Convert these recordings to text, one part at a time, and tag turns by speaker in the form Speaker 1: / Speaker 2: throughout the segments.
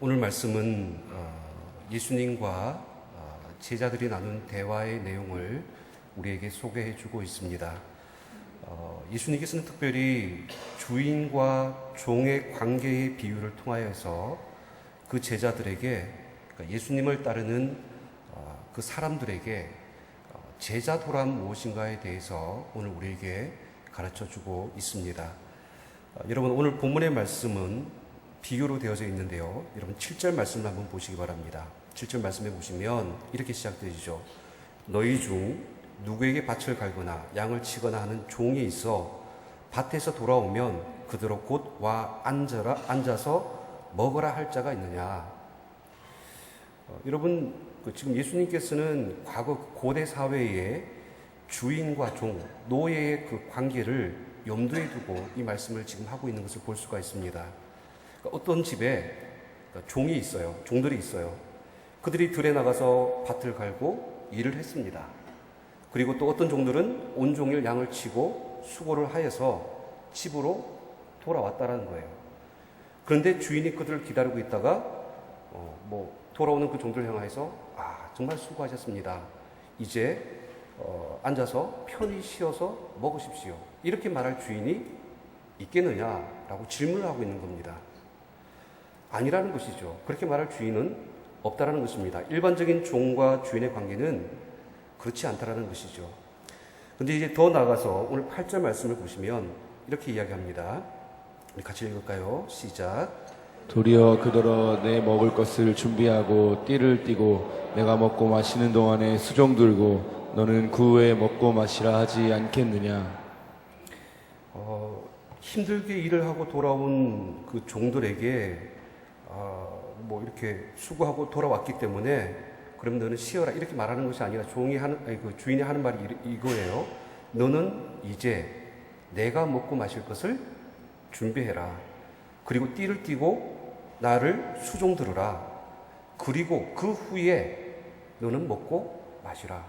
Speaker 1: 오늘 말씀은 어, 예수님과 어, 제자들이 나눈 대화의 내용을 우리에게 소개해 주고 있습니다. 어, 예수님께서는 특별히 주인과 종의 관계의 비유를 통하여서 그 제자들에게 그러니까 예수님을 따르는 어, 그 사람들에게 어, 제자도란 무엇인가에 대해서 오늘 우리에게 가르쳐 주고 있습니다. 어, 여러분 오늘 본문의 말씀은 비유로 되어져 있는데요. 여러분 7절 말씀을 한번 보시기 바랍니다. 7절 말씀에 보시면 이렇게 시작되죠. 너희 중 누구에게 밭을 갈거나 양을 치거나 하는 종이 있어 밭에서 돌아오면 그대로 곧 와 앉아라 앉아서 먹어라 할 자가 있느냐. 어, 여러분 그 지금 예수님께서는 과거 고대 사회의 주인과 종, 노예의 그 관계를 염두에 두고 이 말씀을 지금 하고 있는 것을 볼 수가 있습니다. 그러니까 어떤 집에 그러니까 종이 있어요. 종들이 있어요. 그들이 들에 나가서 밭을 갈고 일을 했습니다. 그리고 또 어떤 종들은 온종일 양을 치고 수고를 하여서 집으로 돌아왔다라는 거예요. 그런데 주인이 그들을 기다리고 있다가 어, 뭐 돌아오는 그 종들을 향해서 아 정말 수고하셨습니다. 이제 어, 앉아서 편히 쉬어서 먹으십시오. 이렇게 말할 주인이 있겠느냐라고 질문을 하고 있는 겁니다. 아니라는 것이죠. 그렇게 말할 주인은 없다라는 것입니다. 일반적인 종과 주인의 관계는 그렇지 않다라는 것이죠. 근데 이제 더 나아가서 오늘 8절 말씀을 보시면 이렇게 이야기합니다. 우리 같이 읽을까요? 시작.
Speaker 2: 도리어 그더러 내 먹을 것을 준비하고 띠를 띠고 내가 먹고 마시는 동안에 수종 들고 너는 그 후에 먹고 마시라 하지 않겠느냐
Speaker 1: 어, 힘들게 일을 하고 돌아온 그 종들에게 어, 뭐 이렇게 수고하고 돌아왔기 때문에 그럼 너는 쉬어라 이렇게 말하는 것이 아니라 종이 하는 아니 그 주인이 하는 말이 이- 이거예요. 너는 이제 내가 먹고 마실 것을 준비해라. 그리고 띠를 띠고 나를 수종 들으라. 그리고 그 후에 너는 먹고 마시라.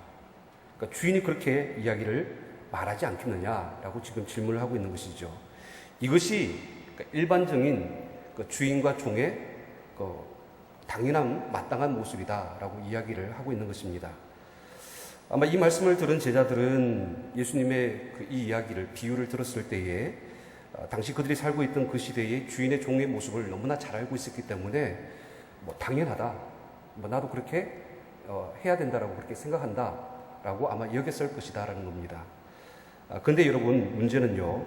Speaker 1: 그러니까 주인이 그렇게 이야기를 말하지 않겠느냐라고 지금 질문을 하고 있는 것이죠. 이것이 그러니까 일반적인 그 주인과 종의 그 당연한 마땅한 모습이다라고 이야기를 하고 있는 것입니다. 아마 이 말씀을 들은 제자들은 예수님의 그 이 이야기를 비유를 들었을 때에 어, 당시 그들이 살고 있던 그 시대의 주인의 종의 모습을 너무나 잘 알고 있었기 때문에 뭐 당연하다. 뭐 나도 그렇게 어, 해야 된다라고 그렇게 생각한다라고 아마 여겼을 것이다라는 겁니다. 아, 근데 여러분 문제는요.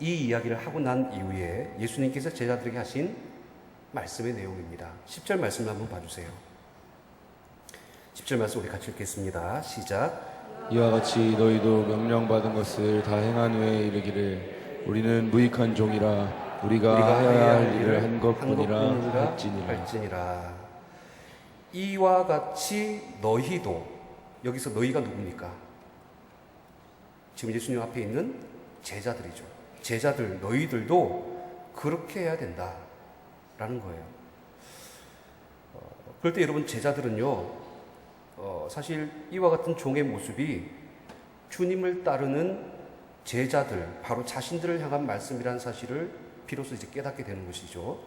Speaker 1: 이 이야기를 하고 난 이후에 예수님께서 제자들에게 하신 말씀의 내용입니다. 10절 말씀 한번 봐주세요. 10절 말씀 우리 같이 읽겠습니다. 시작.
Speaker 2: 이와 같이 너희도 명령받은 것을 다 행한 후에 이르기를 우리는 무익한 종이라 우리가, 하여야 할 일을 한 것뿐이라 할지니라
Speaker 1: 할지니라. 이와 같이 너희도 여기서 너희가 누굽니까? 지금 예수님 앞에 있는 제자들이죠. 제자들 너희들도 그렇게 해야 된다 라는 거예요. 어, 그럴 때 여러분 제자들은요. 어, 사실 이와 같은 종의 모습이 주님을 따르는 제자들, 바로 자신들을 향한 말씀이라는 사실을 비로소 이제 깨닫게 되는 것이죠.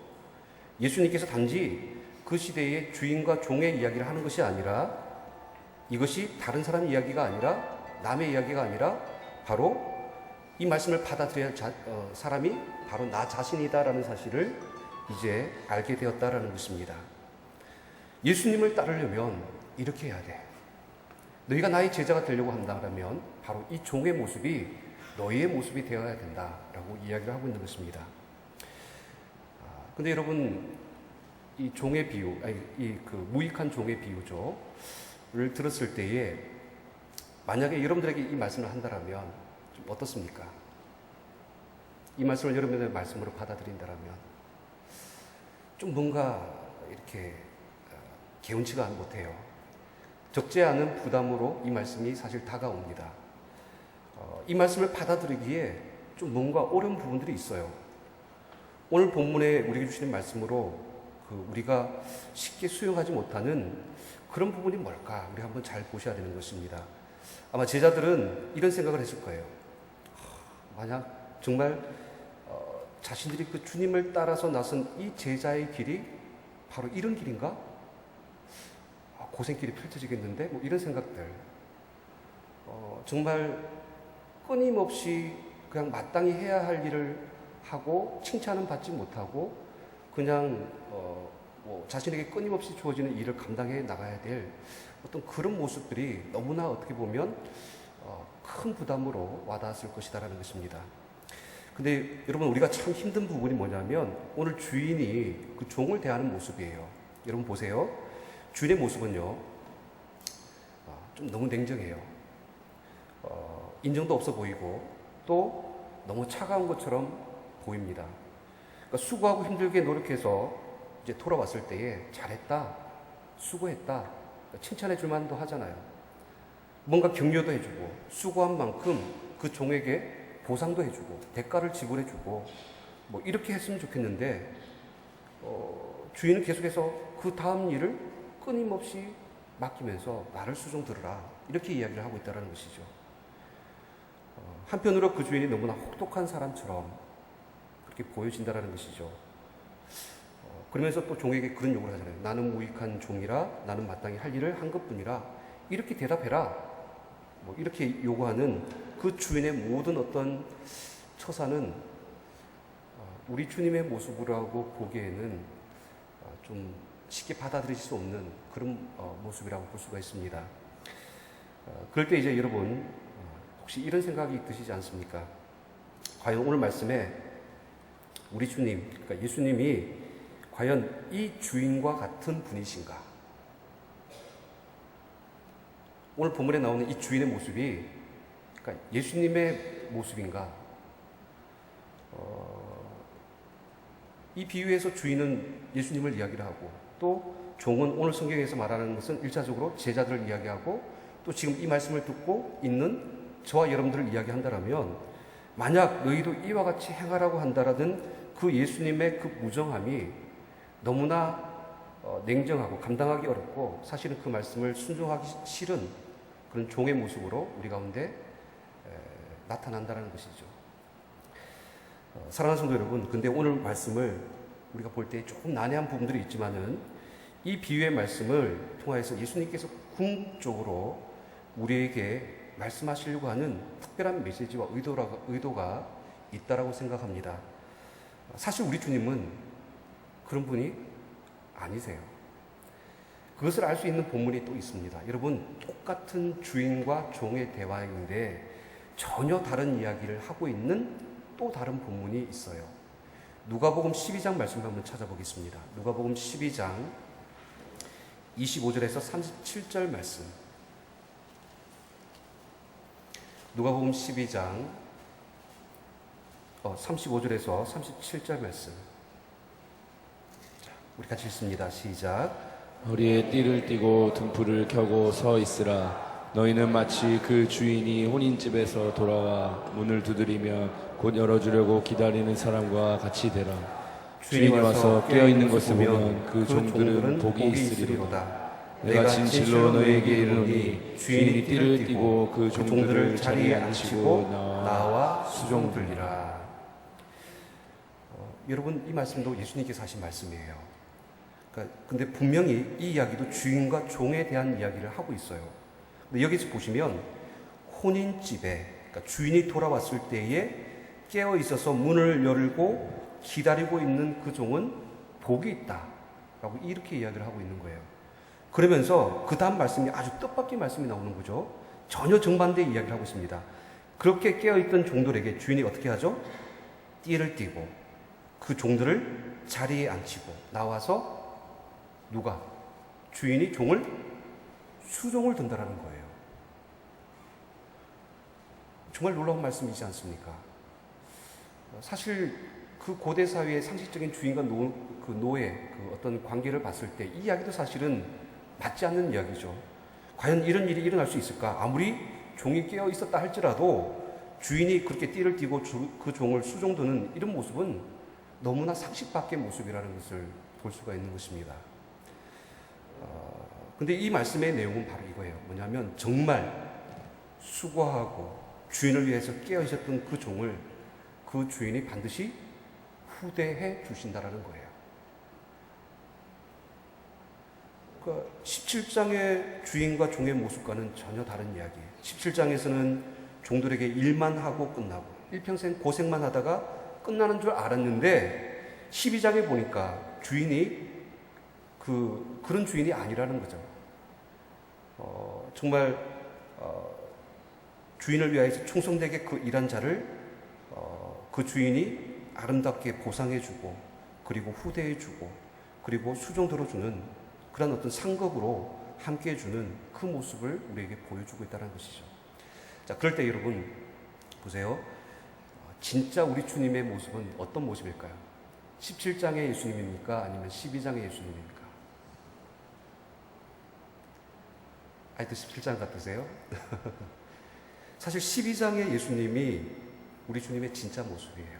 Speaker 1: 예수님께서 단지 그 시대의 주인과 종의 이야기를 하는 것이 아니라 이것이 다른 사람 이야기가 아니라 남의 이야기가 아니라 바로 이 말씀을 받아들여야 할 자, 어, 사람이 바로 나 자신이다라는 사실을 이제 알게 되었다라는 것입니다. 예수님을 따르려면 이렇게 해야 돼. 너희가 나의 제자가 되려고 한다면 바로 이 종의 모습이 너희의 모습이 되어야 된다라고 이야기를 하고 있는 것입니다. 아, 근데 여러분 이 종의 비유, 아니 이 그 무익한 종의 비유죠.를 들었을 때에 만약에 여러분들에게 이 말씀을 한다라면 좀 어떻습니까? 이 말씀을 여러분들의 말씀으로 받아들인다라면 좀 뭔가 이렇게 어, 개운치가 못해요. 적지 않은 부담으로 이 말씀이 사실 다가옵니다. 어, 이 말씀을 받아들이기에 좀 뭔가 옳은 부분들이 있어요. 오늘 본문에 우리에게 주시는 말씀으로 그 우리가 쉽게 수용하지 못하는 그런 부분이 뭘까? 우리 한번 잘 보셔야 되는 것입니다. 아마 제자들은 이런 생각을 했을 거예요. 하, 만약 정말 어, 자신들이 그 주님을 따라서 나선 이 제자의 길이 바로 이런 길인가? 아, 고생길이 펼쳐지겠는데? 뭐 이런 생각들. 어, 정말 끊임없이 그냥 마땅히 해야 할 일을 하고 칭찬은 받지 못하고 그냥 어, 뭐 자신에게 끊임없이 주어지는 일을 감당해 나가야 될 어떤 그런 모습들이 너무나 어떻게 보면 어, 큰 부담으로 와닿았을 것이다라는 것입니다. 근데 여러분 우리가 참 힘든 부분이 뭐냐면 오늘 주인이 그 종을 대하는 모습이에요. 여러분 보세요. 주인의 모습은요. 어, 좀 너무 냉정해요. 어, 인정도 없어 보이고 또 너무 차가운 것처럼 보입니다. 그러니까 수고하고 힘들게 노력해서 이제 돌아왔을 때에 잘했다, 수고했다, 그러니까 칭찬해 줄 만도 하잖아요. 뭔가 격려도 해주고 수고한 만큼 그 종에게 보상도 해주고 대가를 지불해주고 뭐 이렇게 했으면 좋겠는데 어, 주인은 계속해서 그 다음 일을 끊임없이 맡기면서 나를 수종 들으라 이렇게 이야기를 하고 있다는 것이죠. 어, 한편으로 그 주인이 너무나 혹독한 사람처럼 그렇게 보여진다는 것이죠. 어, 그러면서 또 종에게 그런 요구를 하잖아요. 나는 무익한 종이라 나는 마땅히 할 일을 한 것뿐이라 이렇게 대답해라. 뭐 이렇게 요구하는 그 주인의 모든 어떤 처사는 어, 우리 주님의 모습이라고 보기에는 어, 좀 쉽게 받아들일 수 없는 그런 어, 모습이라고 볼 수가 있습니다. 어, 그럴 때 이제 여러분 어, 혹시 이런 생각이 드시지 않습니까? 과연 오늘 말씀에 우리 주님, 그러니까 예수님이 과연 이 주인과 같은 분이신가? 오늘 본문에 나오는 이 주인의 모습이 그러니까 예수님의 모습인가? 어, 이 비유에서 주인은 예수님을 이야기를 하고 또 종은 오늘 성경에서 말하는 것은 일차적으로 제자들을 이야기하고 또 지금 이 말씀을 듣고 있는 저와 여러분들을 이야기한다라면 만약 너희도 이와 같이 행하라고 한다라든 그 예수님의 그 무정함이 너무나 어, 냉정하고 감당하기 어렵고 사실은 그 말씀을 순종하기 싫은 그런 종의 모습으로 우리 가운데 에, 나타난다는 것이죠. 어, 사랑하는 성도 여러분, 근데 오늘 말씀을 우리가 볼 때 조금 난해한 부분들이 있지만은 이 비유의 말씀을 통하여서 예수님께서 궁극적으로 우리에게 말씀하시려고 하는 특별한 메시지와 의도가, 의도가 있다라고 생각합니다. 사실 우리 주님은 그런 분이 아니세요. 그것을 알 수 있는 본문이 또 있습니다. 여러분, 똑같은 주인과 종의 대화인데 전혀 다른 이야기를 하고 있는 또 다른 본문이 있어요. 누가복음 12장 말씀을 한번 찾아보겠습니다. 누가복음 12장 25절에서 37절 말씀. 누가복음 12장 어, 35절에서 37절 말씀. 자, 우리 같이 읽습니다. 시작.
Speaker 2: 허리에 띠를 띠고 등불을 켜고 서 있으라. 너희는 마치 그 주인이 혼인집에서 돌아와 문을 두드리며 곧 열어주려고 기다리는 사람과 같이 되라. 주인이 와서 깨어 있는 것을 보면 그 종들은 복이 있으리로다. 내가 진실로 너희에게 이르노니 주인이 띠를 띠고 그 종들을 자리에 앉히고 나와
Speaker 1: 나와 수종 들리라. 어, 여러분 이 말씀도 예수님께서 하신 말씀이에요. 그러니까 근데 분명히 이 이야기도 주인과 종에 대한 이야기를 하고 있어요. 근데 여기서 보시면 혼인집에 그러니까 주인이 돌아왔을 때에 깨어 있어서 문을 열고 기다리고 있는 그 종은 복이 있다라고 이렇게 이야기를 하고 있는 거예요. 그러면서 그 다음 말씀이 아주 뜻밖의 말씀이 나오는 거죠. 전혀 정반대의 이야기를 하고 있습니다. 그렇게 깨어있던 종들에게 주인이 어떻게 하죠? 띠를 띠고 그 종들을 자리에 앉히고 나와서 누가? 주인이 종을 수종을 든다라는 거예요. 정말 놀라운 말씀이지 않습니까? 사실 그 고대 사회의 상식적인 주인과 노, 그 노예, 그 어떤 관계를 봤을 때 이 이야기도 사실은 맞지 않는 이야기죠. 과연 이런 일이 일어날 수 있을까? 아무리 종이 깨어 있었다 할지라도 주인이 그렇게 띠를 띠고 주, 그 종을 수종드는 이런 모습은 너무나 상식 밖의 모습이라는 것을 볼 수가 있는 것입니다. 어, 근데 이 말씀의 내용은 바로 이거예요. 뭐냐면 정말 수고하고 주인을 위해서 깨어 있었던 그 종을 그 주인이 반드시 후대해 주신다라는 거예요. 그 17장의 주인과 종의 모습과는 전혀 다른 이야기. 17장에서는 종들에게 일만 하고 끝나고 일평생 고생만 하다가 끝나는 줄 알았는데 12장에 보니까 주인이 그 그런 주인이 아니라는 거죠. 어, 정말 어, 주인을 위하여서 충성되게 그 일한 자를 어, 그 주인이 아름답게 보상해주고 그리고 후대해주고 그리고 수종 들어주는 그런 어떤 상급으로 함께해주는 그 모습을 우리에게 보여주고 있다는 것이죠. 자, 그럴 때 여러분 보세요. 어, 진짜 우리 주님의 모습은 어떤 모습일까요? 17장의 예수님입니까? 아니면 12장의 예수님입니까? 아직도 17장 같으세요? 사실 12장의 예수님이 우리 주님의 진짜 모습이에요.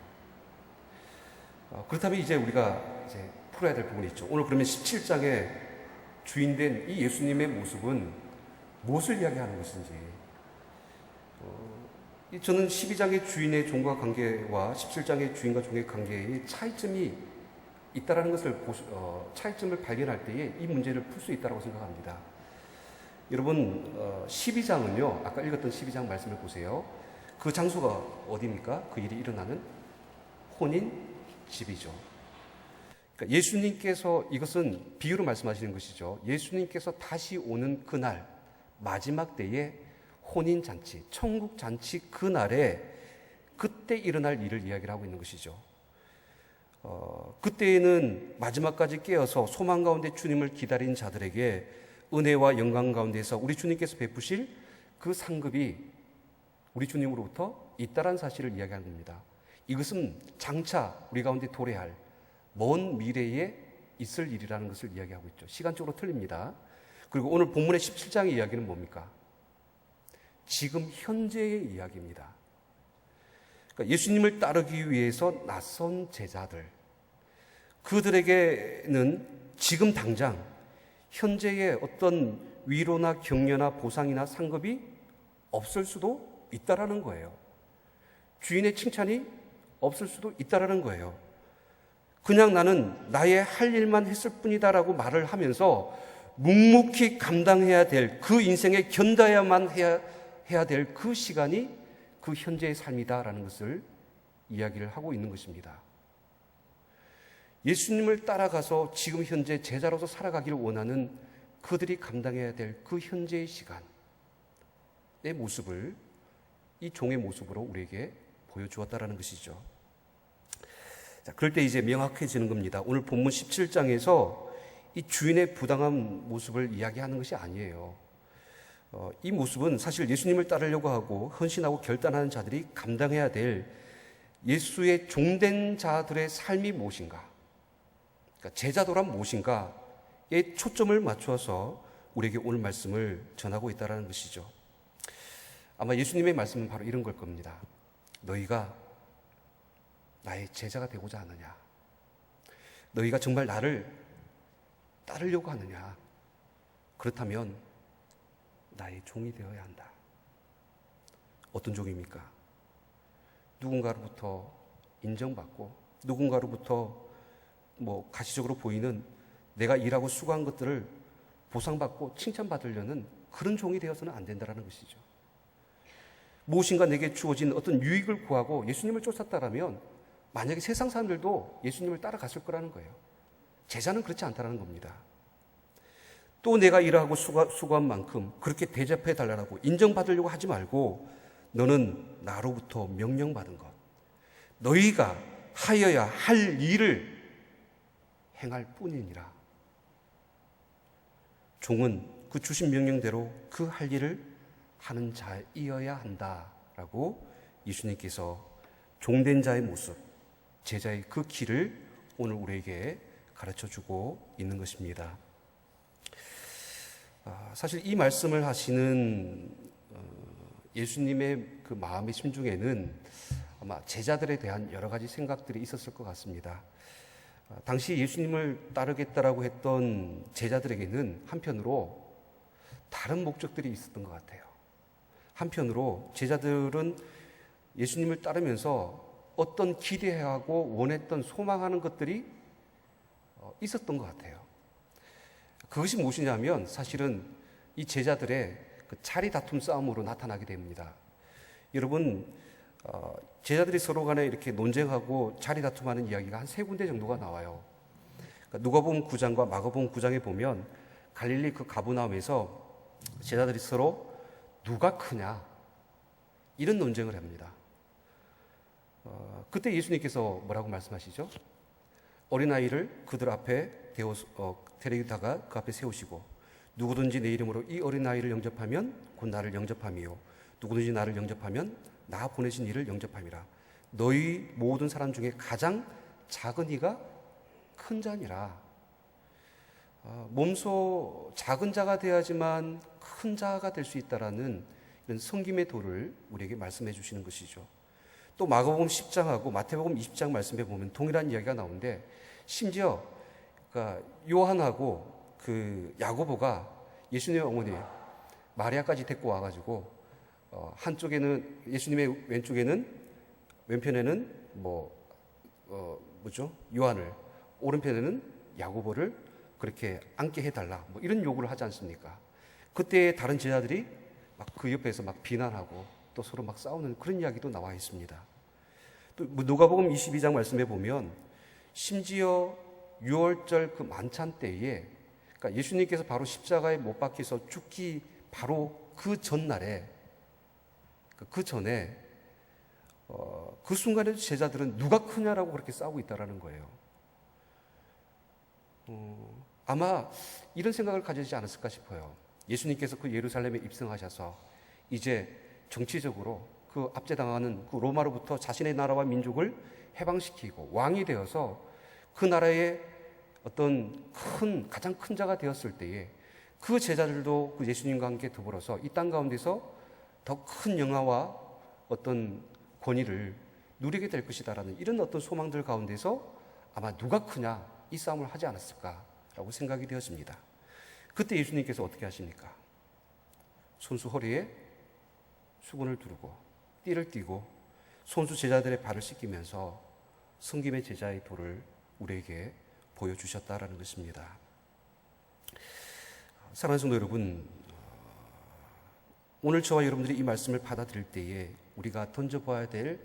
Speaker 1: 어, 그렇다면 이제 우리가 이제 풀어야 될 부분이 있죠. 오늘 그러면 17장의 주인된 이 예수님의 모습은 무엇을 이야기하는 것인지. 어, 이 저는 12장의 주인의 종과 관계와 17장의 주인과 종의 관계의 차이점이 있다라는 것을 어, 차이점을 발견할 때에 이 문제를 풀 수 있다고 생각합니다. 여러분, 어, 12장은요, 아까 읽었던 12장 말씀을 보세요. 그 장소가 어디입니까? 그 일이 일어나는 혼인 집이죠. 그러니까 예수님께서 이것은 비유로 말씀하시는 것이죠. 예수님께서 다시 오는 그날, 마지막 때에 혼인 잔치, 천국 잔치 그날에 그때 일어날 일을 이야기를 하고 있는 것이죠. 어, 그때에는 마지막까지 깨어서 소망 가운데 주님을 기다린 자들에게 은혜와 영광 가운데서 우리 주님께서 베푸실 그 상급이 우리 주님으로부터 있다란 사실을 이야기하는 겁니다. 이것은 장차 우리 가운데 도래할 먼 미래에 있을 일이라는 것을 이야기하고 있죠. 시간적으로 틀립니다. 그리고 오늘 본문의 17장의 이야기는 뭡니까? 지금 현재의 이야기입니다. 그러니까 예수님을 따르기 위해서 낯선 제자들, 그들에게는 지금 당장 현재의 어떤 위로나 격려나 보상이나 상급이 없을 수도 있다라는 거예요. 주인의 칭찬이 없을 수도 있다라는 거예요. 그냥 나는 나의 할 일만 했을 뿐이다라고 말을 하면서 묵묵히 감당해야 될 그 인생에 견뎌야만 해야, 해야 될 그 시간이 그 현재의 삶이다라는 것을 이야기를 하고 있는 것입니다. 예수님을 따라가서 지금 현재 제자로서 살아가기를 원하는 그들이 감당해야 될 그 현재의 시간의 모습을 이 종의 모습으로 우리에게 보여주었다라는 것이죠. 자, 그럴 때 이제 명확해지는 겁니다. 오늘 본문 17장에서 이 주인의 부당한 모습을 이야기하는 것이 아니에요. 어, 이 모습은 사실 예수님을 따르려고 하고 헌신하고 결단하는 자들이 감당해야 될 예수의 종된 자들의 삶이 무엇인가? 그러니까 제자도란 무엇인가에 초점을 맞추어서 우리에게 오늘 말씀을 전하고 있다는 것이죠. 아마 예수님의 말씀은 바로 이런 걸 겁니다. 너희가 나의 제자가 되고자 하느냐? 너희가 정말 나를 따르려고 하느냐? 그렇다면 나의 종이 되어야 한다. 어떤 종입니까? 누군가로부터 인정받고 누군가로부터 뭐 가시적으로 보이는 내가 일하고 수고한 것들을 보상받고 칭찬받으려는 그런 종이 되어서는 안 된다는 것이죠. 무엇인가 내게 주어진 어떤 유익을 구하고 예수님을 쫓았다라면 만약에 세상 사람들도 예수님을 따라갔을 거라는 거예요. 제자는 그렇지 않다는 겁니다. 또 내가 일하고 수고, 수고 한 만큼 그렇게 대접해 달라고 인정받으려고 하지 말고 너는 나로부터 명령받은 것, 너희가 하여야 할 일을 행할 뿐이니라. 종은 그 주신 명령대로 그 할 일을 하는 자이어야 한다라고 예수님께서 종된 자의 모습, 제자의 그 길을 오늘 우리에게 가르쳐 주고 있는 것입니다. 아, 사실 이 말씀을 하시는 어, 예수님의 그 마음의 심중에는 아마 제자들에 대한 여러 가지 생각들이 있었을 것 같습니다. 아, 당시 예수님을 따르겠다라고 했던 제자들에게는 한편으로 다른 목적들이 있었던 것 같아요. 한편으로 제자들은 예수님을 따르면서 어떤 기대하고 원했던 소망하는 것들이 어, 있었던 것 같아요. 그것이 무엇이냐면 사실은 이 제자들의 그 차리 다툼 싸움으로 나타나게 됩니다. 여러분 어, 제자들이 서로 간에 이렇게 논쟁하고 자리 다툼하는 이야기가 한 세 군데 정도가 나와요. 그러니까 누가복음 9장과 마가복음 9장에 보면 갈릴리 그 가브나움에서 제자들이 서로 누가 크냐 이런 논쟁을 합니다. 어, 그때 예수님께서 뭐라고 말씀하시죠? 어린아이를 그들 앞에 데워, 어, 데리다가 그 앞에 세우시고 누구든지 내 이름으로 이 어린아이를 영접하면 곧 나를 영접함이요 누구든지 나를 영접하면 나 보내신 이를 영접함이라 너희 모든 사람 중에 가장 작은 이가 큰 자니라 아, 몸소 작은 자가 돼야지만 큰 자가 될 수 있다라는 이런 성김의 도를 우리에게 말씀해 주시는 것이죠. 또 마가복음 10장하고 마태복음 20장 말씀에 보면 동일한 이야기가 나오는데 심지어 그러니까 요한하고 그 야고보가 예수님의 어머니 마리아까지 데리고 와가지고 어, 한쪽에는 예수님의 왼쪽에는 왼편에는 뭐 어, 뭐죠 요한을 오른편에는 야고보를 그렇게 앉게 해달라 뭐 이런 요구를 하지 않습니까? 그때 다른 제자들이 막 그 옆에서 막 비난하고 또 서로 막 싸우는 그런 이야기도 나와 있습니다. 또뭐 누가복음 22장 말씀에 보면 심지어 6월절 그 만찬 때에 그러니까 예수님께서 바로 십자가에 못 박혀서 죽기 바로 그 전날에 그 전에 어, 그 순간에 제자들은 누가 크냐라고 그렇게 싸우고 있다라는 거예요. 어, 아마 이런 생각을 가지지 않았을까 싶어요. 예수님께서 그 예루살렘에 입성하셔서 이제 정치적으로 그 압제당하는 그 로마로부터 자신의 나라와 민족을 해방시키고 왕이 되어서 그 나라의 어떤 큰 가장 큰 자가 되었을 때에 그 제자들도 그 예수님과 함께 더불어서 이 땅 가운데서 더 큰 영화와 어떤 권위를 누리게 될 것이다라는 이런 어떤 소망들 가운데서 아마 누가 크냐 이 싸움을 하지 않았을까라고 생각이 되었습니다. 그때 예수님께서 어떻게 하십니까? 손수 허리에 수건을 두르고 띠를 띠고 손수 제자들의 발을 씻기면서 성김의 제자의 도를 우리에게 보여주셨다라는 것입니다. 사랑하는 성도 여러분, 오늘 저와 여러분들이 이 말씀을 받아들일 때에 우리가 던져봐야 될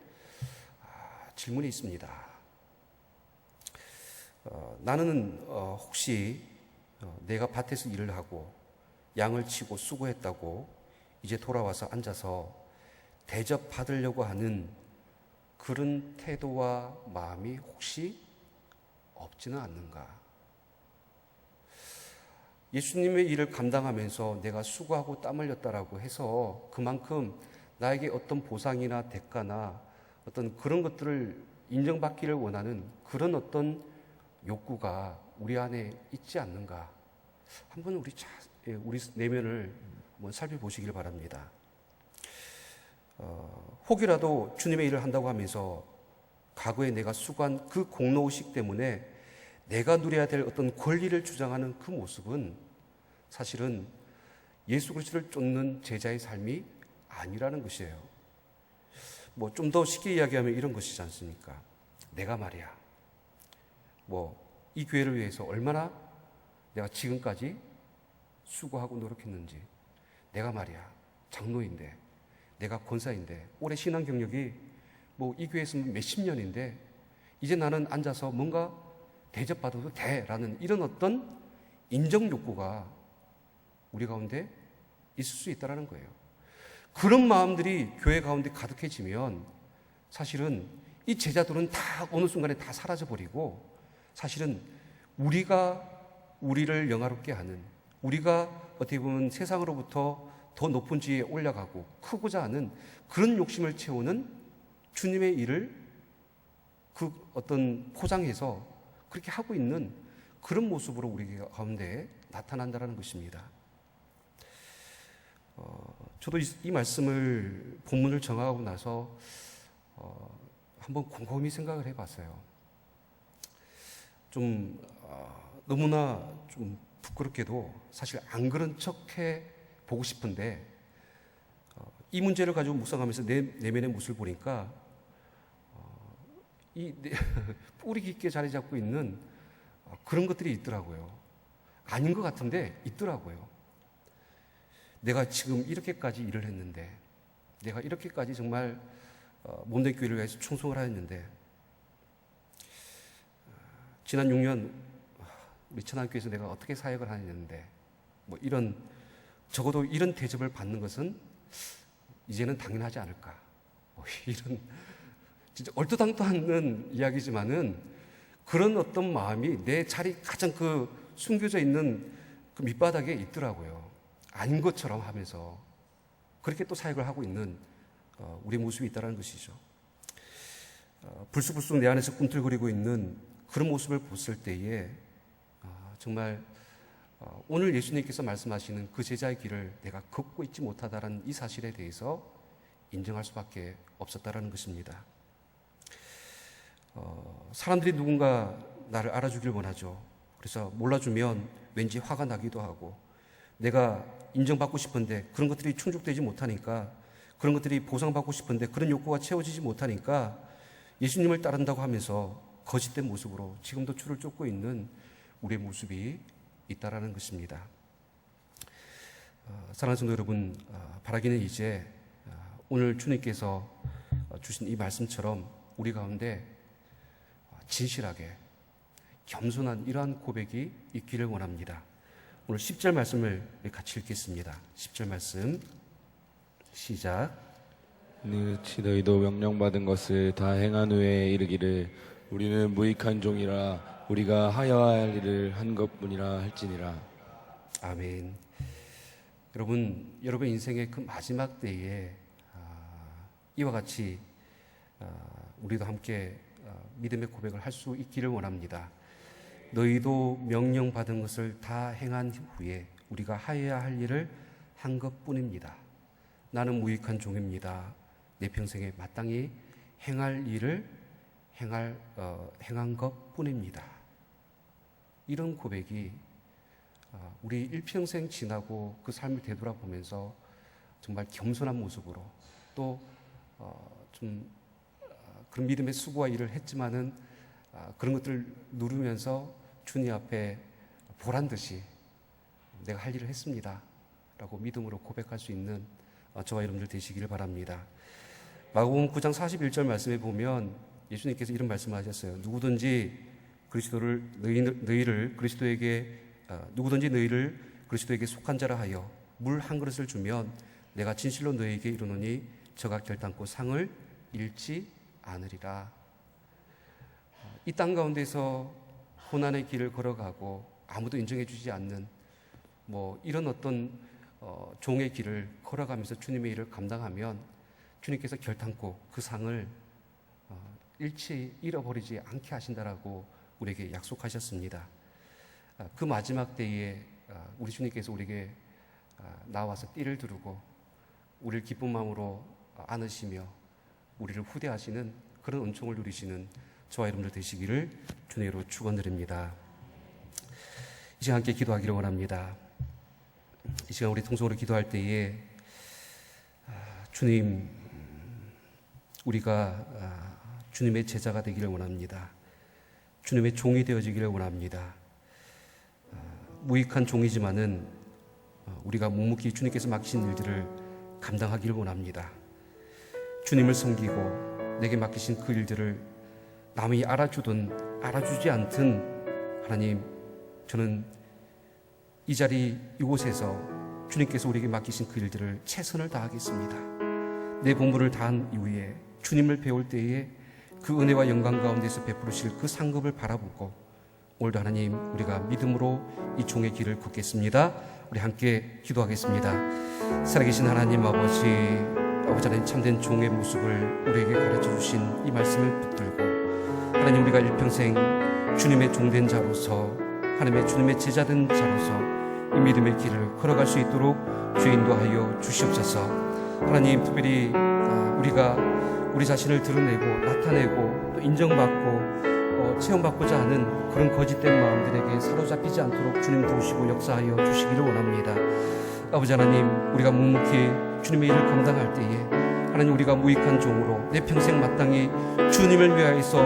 Speaker 1: 아, 질문이 있습니다. 어, 나는 어, 혹시 어, 내가 밭에서 일을 하고 양을 치고 수고했다고 이제 돌아와서 앉아서 대접받으려고 하는 그런 태도와 마음이 혹시 없지는 않는가? 예수님의 일을 감당하면서 내가 수고하고 땀 흘렸다라고 해서 그만큼 나에게 어떤 보상이나 대가나 어떤 그런 것들을 인정받기를 원하는 그런 어떤 욕구가 우리 안에 있지 않는가? 한번 우리 자, 예, 우리 내면을 한번 살펴보시길 바랍니다. 어, 혹이라도 주님의 일을 한다고 하면서 과거에 내가 수고한 그 공로의식 때문에 내가 누려야 될 어떤 권리를 주장하는 그 모습은 사실은 예수 그리스도를 쫓는 제자의 삶이 아니라는 것이에요. 뭐 좀 더 쉽게 이야기하면 이런 것이지 않습니까? 내가 말이야. 뭐 이 교회를 위해서 얼마나 내가 지금까지 수고하고 노력했는지 내가 말이야 장로인데 내가 권사인데 올해 신앙 경력이 뭐 이 교회에서 몇십 년인데 이제 나는 앉아서 뭔가 대접받아도 돼라는 이런 어떤 인정 욕구가 우리 가운데 있을 수 있다라는 거예요. 그런 마음들이 교회 가운데 가득해지면 사실은 이 제자들은 다 어느 순간에 다 사라져 버리고 사실은 우리가 우리를 영화롭게 하는 우리가 어떻게 보면 세상으로부터 더 높은 지위에 올라가고 크고자 하는 그런 욕심을 채우는 주님의 일을 그 어떤 포장해서 그렇게 하고 있는 그런 모습으로 우리 가운데 나타난다는 것입니다. 어, 저도 이, 이, 말씀을 본문을 정하고 나서 어, 한번 곰곰이 생각을 해봤어요. 좀 어, 너무나 좀 부끄럽게도 사실 안 그런 척해 보고 싶은데 어, 이 문제를 가지고 묵상하면서 내 내면의 모습을 보니까 어, 이 뿌리 깊게 자리 잡고 있는 어, 그런 것들이 있더라고요. 아닌 것 같은데 있더라고요. 내가 지금 이렇게까지 일을 했는데, 내가 이렇게까지 정말 어, 몸된 교회를 위해서 충성을 하였는데, 어, 지난 6년 우리 천안교회에서 내가 어떻게 사역을 하였는데, 뭐 이런 적어도 이런 대접을 받는 것은 이제는 당연하지 않을까. 뭐 이런 진짜 얼토당토 않는 이야기지만은 그런 어떤 마음이 내 자리 가장 그 숨겨져 있는 그 밑바닥에 있더라고요. 아닌 것처럼 하면서 그렇게 또 사역을 하고 있는 어, 우리 모습이 있다는 것이죠. 어, 불쑥불쑥 내 안에서 꿈틀거리고 있는 그런 모습을 봤을 때에 아, 정말 어, 오늘 예수님께서 말씀하시는 그 제자의 길을 내가 걷고 있지 못하다라는 이 사실에 대해서 인정할 수밖에 없었다라는 것입니다. 어, 사람들이 누군가 나를 알아주길 원하죠. 그래서 몰라주면 왠지 화가 나기도 하고 내가 인정받고 싶은데 그런 것들이 충족되지 못하니까 그런 것들이 보상받고 싶은데 그런 욕구가 채워지지 못하니까 예수님을 따른다고 하면서 거짓된 모습으로 지금도 줄을 쫓고 있는 우리의 모습이 있다라는 것입니다. 어, 사랑하는 성도 여러분, 어, 바라기는 이제 어, 오늘 주님께서 어, 주신 이 말씀처럼 우리 가운데 어, 진실하게 겸손한 이러한 고백이 있기를 원합니다. 오늘 10절 말씀을 같이 읽겠습니다. 10절 말씀 시작.
Speaker 2: 느치 너희도 명령받은 것을 다 행한 후에 이르기를 우리는 무익한 종이라 우리가 하여야 할 일을 한 것뿐이라 할지니라
Speaker 1: 아멘. 여러분, 여러분 인생의 그 마지막 때에 아, 이와 같이 아, 우리도 함께 아, 믿음의 고백을 할 수 있기를 원합니다. 너희도 명령받은 것을 다 행한 후에 우리가 하여야 할 일을 한 것뿐입니다. 나는 무익한 종입니다. 내 평생에 마땅히 행할 일을 행할 어, 행한 것뿐입니다. 이런 고백이 아, 우리 일평생 지나고 그 삶을 되돌아보면서 정말 겸손한 모습으로 또좀 그런 믿음의 수고와 일을 했지만은 아, 그런 것들을 누르면서 주님 앞에 보란 듯이 내가 할 일을 했습니다 라고 믿음으로 고백할 수 있는 어, 저와 여러분들 되시기를 바랍니다. 마가복음 9장 41절 말씀에 보면 예수님께서 이런 말씀하셨어요. 누구든지 그리스도를 너희, 너희를 그리스도에게 어, 누구든지 너희를 그리스도에게 속한 자라 하여 물 한 그릇을 주면 내가 진실로 너희에게 이르노니 저가 결단코 상을 잃지 않으리라. 어, 이땅 가운데서 고난의 길을 걸어가고 아무도 인정해 주지 않는 뭐 이런 어떤 어, 종의 길을 걸어가면서 주님의 일을 감당하면 주님께서 결단코 그 상을 어, 잃지 잃어버리지 않게 하신다라고 우리에게 약속하셨습니다. 아, 그 마지막 때에 아, 우리 주님께서 우리에게 아, 나와서 띠를 두르고 우리를 기쁜 마음으로 안으시며 우리를 후대하시는 그런 은총을 누리시는 저와 여러분들 되시기를 주님으로 축원드립니다. 이 시간 함께 기도하기를 원합니다. 이 시간 우리 통성으로 기도할 때에 주님 우리가 주님의 제자가 되기를 원합니다. 주님의 종이 되어지기를 원합니다. 무익한 종이지만은 어, 우리가 묵묵히 주님께서 맡기신 일들을 감당하기를 원합니다. 주님을 섬기고 내게 맡기신 그 일들을 남이 알아주든 알아주지 않든 하나님 저는 이 자리 이곳에서 주님께서 우리에게 맡기신 그 일들을 최선을 다하겠습니다. 내 본분을 다한 이후에 주님을 배울 때에 그 은혜와 영광 가운데서 베푸르실 그 상급을 바라보고 오늘도 하나님 우리가 믿음으로 이 종의 길을 걷겠습니다. 우리 함께 기도하겠습니다. 살아계신 하나님 아버지 아버지 하나님 참된 종의 모습을 우리에게 가르쳐 주신 이 말씀을 붙들고 하나님 우리가 일평생 주님의 종된 자로서 하나님의 주님의 제자된 자로서 이 믿음의 길을 걸어갈 수 있도록 주 인도하여 주시옵소서. 하나님 특별히 아, 우리가 우리 자신을 드러내고 나타내고 또 인정받고 어, 체험받고자 하는 그런 거짓된 마음들에게 사로잡히지 않도록 주님 도우시고 역사하여 주시기를 원합니다. 아버지 하나님, 우리가 묵묵히 주님의 일을 감당할 때에 하나님 우리가 무익한 종으로 내 평생 마땅히 주님을 위하여서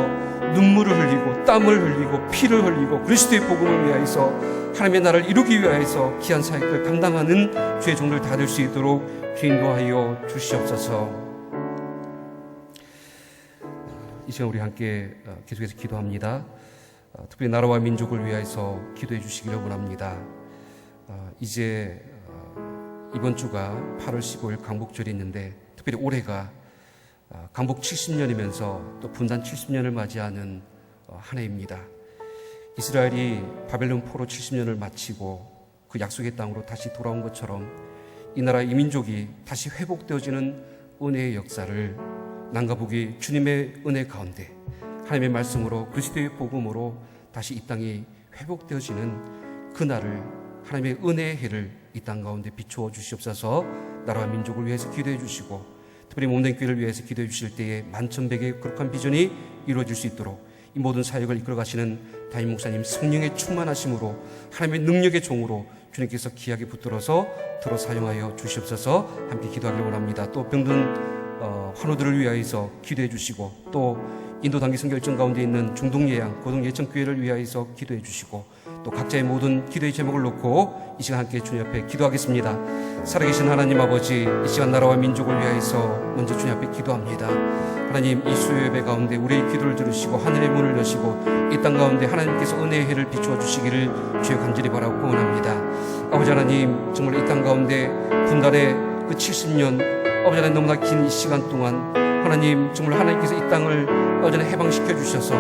Speaker 1: 눈물을 흘리고 땀을 흘리고 피를 흘리고 그리스도의 복음을 위하여서 하나님의 나라를 이루기 위하여서 귀한 사역을 감당하는 주의 종들 다 될 수 있도록 주 인도하여 주시옵소서. 이 시간 우리 함께 어, 계속해서 기도합니다. 어, 특별히 나라와 민족을 위하여서 기도해 주시기를 원합니다. 어, 이제 어, 이번 주가 8월 15일 강복절이 있는데 특별히 올해가 어, 강복 70년이면서 또 분단 70년을 맞이하는 어, 한 해입니다. 이스라엘이 바벨론 포로 70년을 마치고 그 약속의 땅으로 다시 돌아온 것처럼 이 나라 이민족이 다시 회복되어지는 은혜의 역사를 남가복이 주님의 은혜 가운데 하나님의 말씀으로 그리스도의 복음으로 다시 이 땅이 회복되어지는 그날을 하나님의 은혜의 해를 이 땅 가운데 비추어 주시옵소서 나라와 민족을 위해서 기도해 주시고 특별히 몸된 교회를 위해서 기도해 주실 때에 만천백의 거룩한 비전이 이루어질 수 있도록 이 모든 사역을 이끌어 가시는 담임 목사님 성령의 충만하심으로 하나님의 능력의 종으로 주님께서 귀하게 붙들어서 들어 사용하여 주시옵소서 함께 기도하기를 원합니다. 또 병든 어, 환우들을 위하여서 기도해 주시고 또 인도 단기 선결정 가운데 있는 중동 예양 고등 예청 교회를 위하여서 기도해 주시고 또 각자의 모든 기도의 제목을 놓고 이 시간 함께 주님 앞에 기도하겠습니다. 살아계신 하나님 아버지 이 시간 나라와 민족을 위하여서 먼저 주님 앞에 기도합니다. 하나님 이 수요 예배 가운데 우리의 기도를 들으시고 하늘의 문을 여시고 이 땅 가운데 하나님께서 은혜의 해를 비추어 주시기를 주여 간절히 바라고 원합니다. 아버지 하나님 정말 이 땅 가운데 분단의 그 70년 아버지 하나님 너무나 긴 이 시간 동안 하나님 정말 하나님께서 이 땅을 하나님 해방시켜 주셔서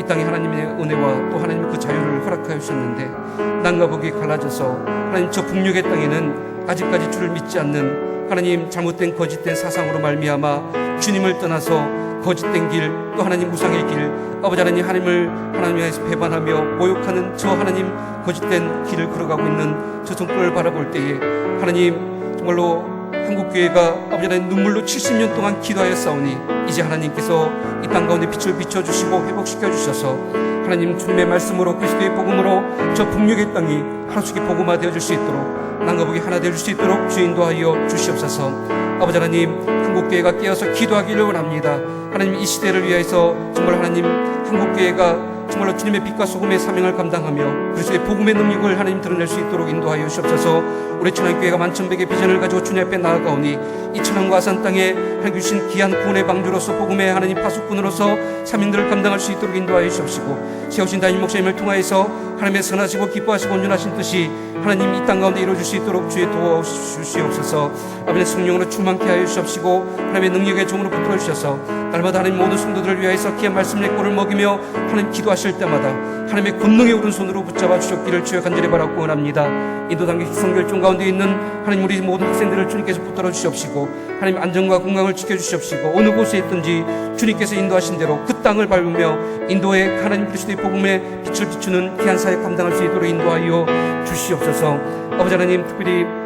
Speaker 1: 이 땅에 하나님의 은혜와 또 하나님의 그 자유를 허락하여 주셨는데 남과 북이 갈라져서 하나님 저 북녘의 땅에는 아직까지 주를 믿지 않는 하나님 잘못된 거짓된 사상으로 말미암아 주님을 떠나서 거짓된 길 또 하나님 우상의 길 아버지 하나님 하나님을 하나님 위해서 배반하며 모욕하는 저 하나님 거짓된 길을 걸어가고 있는 저 정권을 바라볼 때에 하나님 정말로 한국교회가 아버지 하나님 눈물로 70년 동안 기도하였사오니 이제 하나님께서 이 땅 가운데 빛을 비춰주시고 회복시켜 주셔서 하나님 주님의 말씀으로 그리스도의 복음으로 저 북녘의 땅이 하루속히 복음화 되어질 수 있도록 북이 하나 되어질 수 있도록 주 인도하여 주시옵소서. 아버지 하나님 한국교회가 깨어서 기도하기를 원합니다. 하나님 이 시대를 위해서 정말 하나님 한국교회가 정말로 주님의 빛과 소금의 사명을 감당하며 그리스도의 복음의 능력을 하나님 드러낼 수 있도록 인도하여 주시옵소서. 우리 천안교회가 만천백의 비전을 가지고 주님 앞에 나아가오니 이 천안과 아산 땅에 하나님 주신 귀한 구원의 방주로서 복음의 하나님 파수꾼으로서 사명들을 감당할 수 있도록 인도하여 주시옵시고 세우신 담임 목사님을 통하여서 하나님의 선하시고 기뻐하시고 온전하신 뜻이 하나님 이 땅 가운데 이루어질 수 있도록 주의 도와주시옵소서. 아버지 성령으로 충만케 하여 주시옵시고 하나님의 능력의 종으로 붙들어 주셔서 날마다 하나님 모든 성도들을 위하여서 귀한 말씀의 꼴을 먹이며 하나님 기도하 실 때마다 하나님의 권능의 오른손으로 붙잡아 주셨기를 주여 간절히 바라고 원합니다. 인도 단계 성결종 가운데 있는 하나님 우리 모든 학생들을 주님께서 붙들어 주시옵시고 하나님 안전과 건강을 지켜 주시옵시고 어느 곳에 있든지 주님께서 인도하신 대로 그 땅을 밟으며 인도의 하나님 그리스도의 복음의 빛을 비추는 귀한 사역 감당할 수 있도록 인도하여 주시옵소서. 아버지 하나님 특별히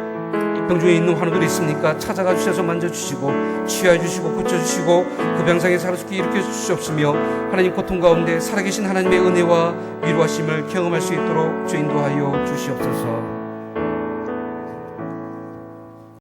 Speaker 1: 병중에 있는 환우들이 있으니까? 찾아가 주셔서 만져주시고 치유해 주시고 고쳐주시고 그 병상에 살아죽게 일으켜 주시옵시며 하나님 고통 가운데 살아계신 하나님의 은혜와 위로하심을 경험할 수 있도록 주 인도하여 주시옵소서